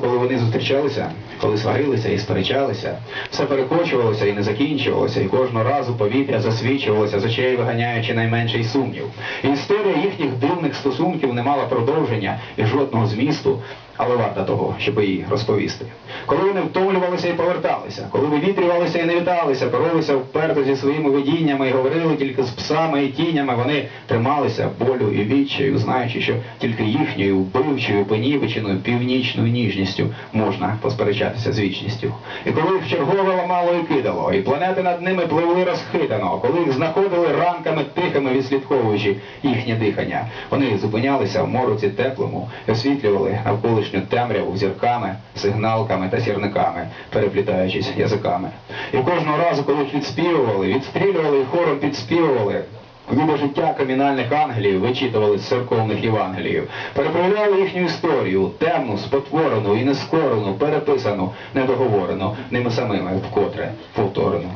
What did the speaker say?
коли вони зустрічалися, коли сварилися і сперечалися, все перекочувалося і не закінчувалося, і кожного разу повітря засвічувалося з очей, виганяючи найменший сумнів. Історія їхніх дивних стосунків не мала продовження і жодного змісту, але варта того, щоб її розповісти. Коли вони втомлювалися і поверталися, коли вивітрювалися і не віталися, боролися вперто зі своїми видіннями і говорили тільки з псами і тінями, вони трималися болю і відчаю, знаючи, що тільки їхньою вбивчою, понівеченою північною ніжністю можна посперечатися з вічністю. І коли їх чергове ламало і кидало, і планети над ними пливли розхитано, коли їх знаходили ранками тихими, відслідковуючи їхнє дихання, вони зупинялися в мороці теплому освітлювали навколишню темряву зірками, сигналками та сірниками, переплітаючись язиками. І кожного разу, коли їх відспівували, відстрілювали і хором підспівували, Ніби життя кримінальних ангелів вичитували з церковних Євангеліїв, переправляли їхню історію, темну, спотворену і нескорену, переписану, недоговорену, ними самими вкотре повторену.